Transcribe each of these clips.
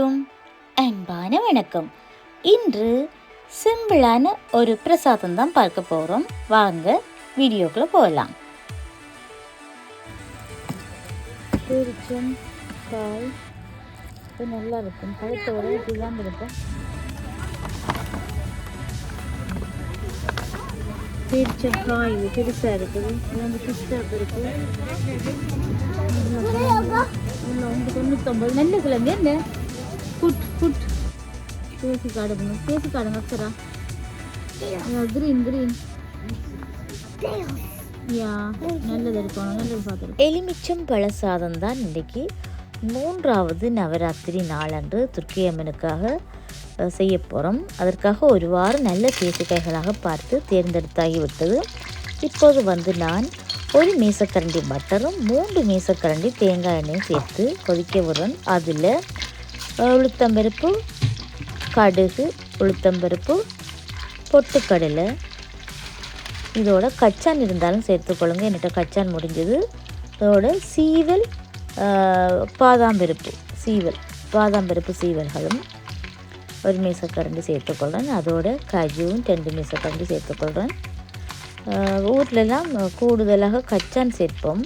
அனைவருக்கும் அன்பான வணக்கம். இன்று சிம்பிளான ஒரு பிரசாதம் தான் பார்க்க போகிறோம் வாங்க வீடியோக்குள்ளே போகலாம். பேரிச்சம் காய். இது நல்லா இருக்கும். பழத்தோட இப்படிலாம் இருக்கும் பேரிச்சம் காய். பெருசாக இருக்குது. இது வந்து கிறிஸ்டப் இருக்குது உள்ள வந்து தொண்ணூத்தொம்பது. நல்ல கிழங்கு என்ன? ஃபுட் பேசி காடுங்க பேசி காடுங்க அக்கறா கிரீன் கிரீன் யா நல்லது இருக்கணும் நல்லது பார்த்துருக்கோம் எலுமிச்சம் பழ சாதம் தான் இன்றைக்கி மூன்றாவது நவராத்திரி நாளன்று துர்க்கை அம்மனுக்காக செய்ய போகிறோம் அதற்காக ஒரு வாரம் நல்ல தேசிக்காய்களாக பார்த்து தேர்ந்தெடுத்தாகிவிட்டது இப்போது வந்து நான் ஒரு மீசக்கரண்டி பட்டரும் மூன்று மீசக்கரண்டி தேங்காய் எண்ணெயும் சேர்த்து கொதிக்க விடுறேன் அதில் உளுத்தம்பருப்பு கடுகு உளுத்தம்பருப்பு பொட்டுக்கடலை. இதோட கச்சான் இருந்தாலும் சேர்த்துக்கொள்ளுங்க என்கிட்ட கச்சான் முடிஞ்சது. இதோட சீவல் பாதாம்பருப்பு பாதாம் பருப்பு சீவல் பாதாம் பருப்பு சீவல்களும் ஒரு மீசக்கரண்டி சேர்த்துக்கொள்கிறேன் அதோட கஜுவும் ரெண்டு மீசக்கரண்டி சேர்த்துக்கொள்கிறேன் ஊர்லெல்லாம் கூடுதலாக கச்சான் சேர்ப்போம்.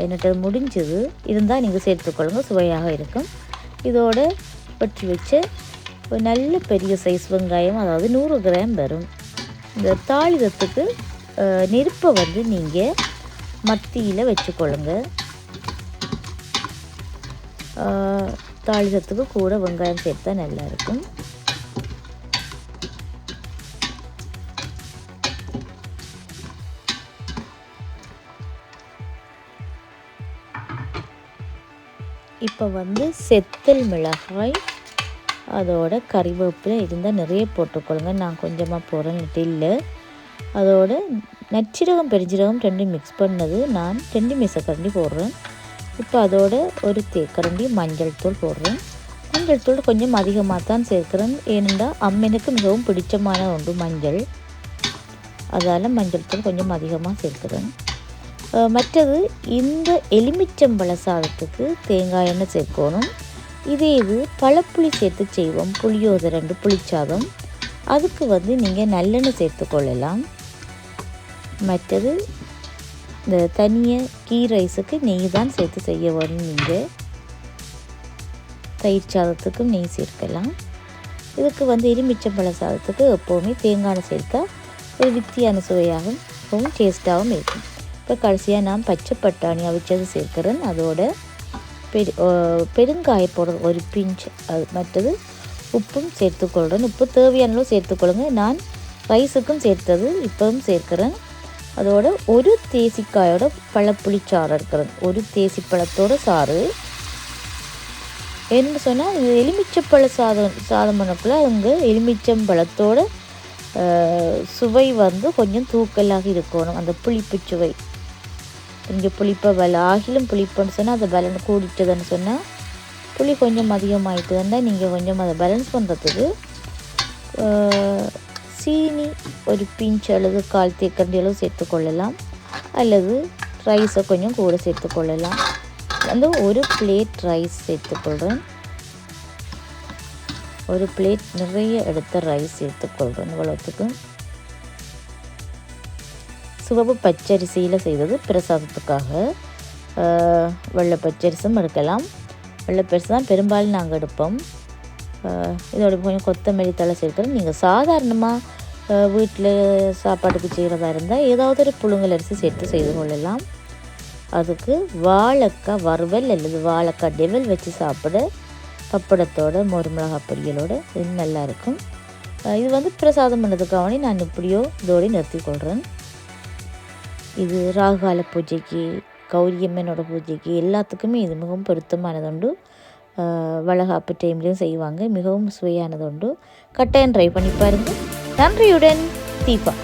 என்கிட்ட முடிஞ்சது. இருந்தால் நீங்கள் சேர்த்துக்கொள்ளுங்க சுவையாக இருக்கும். இதோடு வெட்டி வச்ச ஒரு நல்ல பெரிய சைஸ் வெங்காயம் அதாவது நூறு கிராம் வரும். இந்த தாளிதத்துக்கு நெருப்பை வந்து நீங்கள் மத்தியில் வச்சுக்கொள்ளுங்க. தாளிதத்துக்கு கூட வெங்காயம் சேர்த்தா நல்லாயிருக்கும் இப்போ வந்து செத்தல் மிளகாய் அதோட கறிவேப்பிலை இருந்தால் நிறைய போட்டுக்கொள்ளுங்க நான் கொஞ்சமாக போகிறேன்ட்டு இல்லை அதோட நச்சிரகம் பெருஞ்சீரகம் ரெண்டும் மிக்ஸ் பண்ணது. நான் ரெண்டு மீசக்கரண்டி போடுறேன். இப்போ அதோட ஒரு தேக்கரண்டி மஞ்சள் தூள் போடுறேன். மஞ்சள் தூள் கொஞ்சம் அதிகமாக தான் சேர்க்குறேன். ஏனென்றால் அம்மனுக்கு மிகவும் பிடிச்சமான ஒன்று மஞ்சள். அதால் மஞ்சள் தூள் கொஞ்சம் அதிகமாக சேர்க்குறேன். மற்றது இந்த எலுமிச்சம்பழ சாதத்துக்கு தேங்காய் எண்ணெய் சேர்க்கணும். இதே இது பழப்புளி சேர்த்து செய்வோம். புளியோதரண்டு புளிச்சாதம். அதுக்கு வந்து நீங்கள் நல்லெண்ணெய் சேர்த்துக்கொள்ளலாம் மற்றது இந்த தனியாக கீ ரைஸுக்கு நெய் தான் சேர்த்து செய்ய வரணும் நீங்கள் தயிர் சாதத்துக்கும் நெய் சேர்க்கலாம். இதுக்கு வந்து எலுமிச்சம்பழ சாதத்துக்கு எப்போவுமே தேங்காய் எண்ணெய் சேர்த்தா ஒரு வித்தியான சுவையாகவும் ரொம்பவும் டேஸ்ட்டாகவும் இருக்கும். இப்போ கடைசியாக நான் பச்சை பட்டாணி அவிச்சது சேர்க்குறேன். அதோட பெரு பெருங்காய போடுறது ஒரு பிஞ்ச் அது மற்றது உப்பும் சேர்த்துக்கொள்கிறேன் உப்பு தேவையான சேர்த்துக்கொள்ளுங்க நான் ரைஸுக்கும் சேர்த்தது இப்பவும் சேர்க்குறேன். அதோட ஒரு தேசிக்காயோட பழப்புளிச்சாறு இருக்கிறது ஒரு தேசி பழத்தோட சாறு. என்ன சொன்னால் இது எலுமிச்சப்பழ சாதம் சாதம் பண்ணக்குள்ள அவங்க எலுமிச்சம்பழத்தோட பழத்தோட சுவை வந்து கொஞ்சம் தூக்கலாக இருக்கணும். அந்த புளிப்பு சுவை. கொஞ்சம் புளிப்பை பல ஆகிலும் புளிப்புன்னு சொன்னால் அதை பேலன்ஸ் கூடிட்டதுன்னு சொன்னால் புளி கொஞ்சம் அதிகமாகிட்டுதுன்னா நீங்கள் கொஞ்சம் அதை பேலன்ஸ் பண்ணுறதுக்கு சீனி ஒரு பிஞ்ச் அல்லது கால் தேக்கண்டி அளவு சேர்த்துக்கொள்ளலாம் அல்லது ரைஸை கொஞ்சம் கூட சேர்த்துக்கொள்ளலாம் வந்து ஒரு பிளேட் ரைஸ் சேர்த்துக்கொள்கிறேன் ஒரு பிளேட் நிறைய எடுத்த ரைஸ் சேர்த்துக்கொள்கிறேன் இவ்வளோத்துக்கு சிவப்பு பச்சரிசியில் செய்தது பிரசாதத்துக்காக. வெள்ளை பச்சரிசும் எடுக்கலாம். வெள்ளை பச்சரிசி தான் பெரும்பாலும் நாங்கள் எடுப்போம். இதோட கொஞ்சம் கொத்தமல்லி தலை சேர்க்கிறோம் நீங்கள் சாதாரணமாக வீட்டில் சாப்பாட்டுக்கு செய்கிறதா இருந்தால் ஏதாவது ஒரு புழுங்கல் அரிசி சேர்த்து செய்து கொள்ளலாம். அதுக்கு வாழைக்காய் வறுவல் அல்லது வாழைக்காய் டெவல் வச்சு சாப்பிட பப்படத்தோட மோர் மிளகாய் இது நல்லா இருக்கும். இது வந்து பிரசாதம் பண்ணதுக்காக நான் இப்படியோ இதோடய நிறுத்திக்கொள்கிறேன் இது ராகுகால பூஜைக்கு கௌரியம்மனோட பூஜைக்கு எல்லாத்துக்குமே இது மிகவும் பொருத்தமானதுண்டு. வளகாப்பு டைம்லேயும் செய்வாங்க. மிகவும் சுவையானதுண்டு. கட்டாயம் ட்ரை பண்ணி பாருங்கள் நன்றியுடன் தீபா.